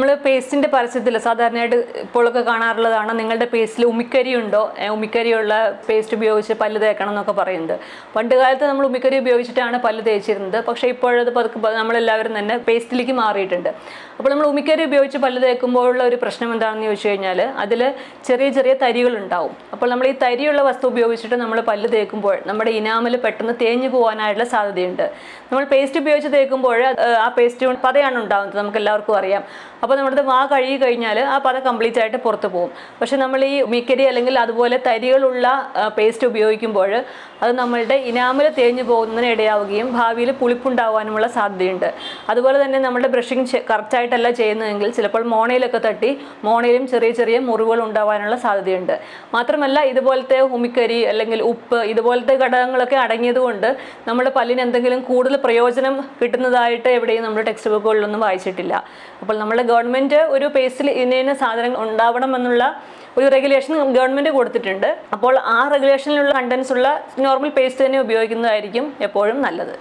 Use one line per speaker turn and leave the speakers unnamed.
നമ്മൾ പേസ്റ്റിന്റെ പരസ്യത്തിൽ സാധാരണയായിട്ട് ഇപ്പോഴൊക്കെ കാണാറുള്ളതാണ് നിങ്ങളുടെ പേസ്റ്റിൽ ഉമിക്കരി ഉണ്ടോ? ഉമിക്കരിയുള്ള പേസ്റ്റ് ഉപയോഗിച്ച് പല്ല് തേക്കണം എന്നൊക്കെ പറയുന്നത്. പണ്ട് കാലത്ത് നമ്മൾ ഉമിക്കരി ഉപയോഗിച്ചിട്ടാണ് പല്ല് തേച്ചിരുന്നത്. പക്ഷേ ഇപ്പോഴത് പതുക്കെ നമ്മളെല്ലാവരും തന്നെ പേസ്റ്റിലേക്ക് മാറിയിട്ടുണ്ട്. അപ്പോൾ നമ്മൾ ഉമിക്കരി ഉപയോഗിച്ച് പല്ല് തേക്കുമ്പോഴുള്ള ഒരു പ്രശ്നം എന്താണെന്ന് ചോദിച്ചു കഴിഞ്ഞാൽ അതിൽ ചെറിയ ചെറിയ തരികൾ ഉണ്ടാവും അപ്പോൾ നമ്മൾ ഈ തരിയുള്ള വസ്തു ഉപയോഗിച്ചിട്ട് നമ്മൾ പല്ല് തേക്കുമ്പോൾ നമ്മുടെ ഇനാമൽ പെട്ടെന്ന് തേഞ്ഞു പോകാനായിട്ടുള്ള സാധ്യതയുണ്ട്. നമ്മൾ പേസ്റ്റ് ഉപയോഗിച്ച് തേക്കുമ്പോൾ ആ പേസ്റ്റ് പതയാണ് ഉണ്ടാകുന്നത്. നമുക്ക് എല്ലാവർക്കും അറിയാം. അപ്പോൾ നമ്മുടെ വാ കഴുകി കഴിഞ്ഞാൽ ആ പത കംപ്ലീറ്റ് ആയിട്ട് പുറത്ത് പോകും പക്ഷെ നമ്മൾ ഈ മിക്കരി അല്ലെങ്കിൽ അതുപോലെ തരികളുള്ള പേസ്റ്റ് ഉപയോഗിക്കുമ്പോൾ അത് നമ്മളുടെ ഇനാമിൽ തേഞ്ഞു പോകുന്നതിന് ഇടയാവുകയും ഭാവിയിൽ പുളിപ്പുണ്ടാവാനുമുള്ള സാധ്യതയുണ്ട്. അതുപോലെ തന്നെ നമ്മുടെ ബ്രഷിങ് കറക്റ്റായിട്ടല്ല ചെയ്യുന്നതെങ്കിൽ ചിലപ്പോൾ മോണയിലൊക്കെ തട്ടി മോണയിലും ചെറിയ ചെറിയ മുറിവുകൾ ഉണ്ടാവാനുള്ള സാധ്യതയുണ്ട്. മാത്രമല്ല ഇതുപോലത്തെ ഉമിക്കരി അല്ലെങ്കിൽ ഉപ്പ് ഇതുപോലത്തെ ഘടകങ്ങളൊക്കെ അടങ്ങിയതുകൊണ്ട് നമ്മുടെ പല്ലിന് എന്തെങ്കിലും കൂടുതൽ പ്രയോജനം കിട്ടുന്നതായിട്ട് എവിടെയും നമ്മുടെ ടെക്സ്റ്റ് ബുക്കുകളിലൊന്നും വായിച്ചിട്ടില്ല. അപ്പോൾ നമ്മുടെ ഗവൺമെന്റ് ഒരു പേസിൽ ഇന്ന ഇന്ന സാധനങ്ങൾ ഉണ്ടാവണം എന്നുള്ള ഒരു റെഗുലേഷൻ ഗവൺമെന്റ് കൊടുത്തിട്ടുണ്ട്. അപ്പോൾ ആ റെഗുലേഷനിലുള്ള കണ്ടൻസ് ഉള്ള നോർമൽ പേസ്റ്റ് തന്നെ ഉപയോഗിക്കുന്നതായിരിക്കും എപ്പോഴും നല്ലത്.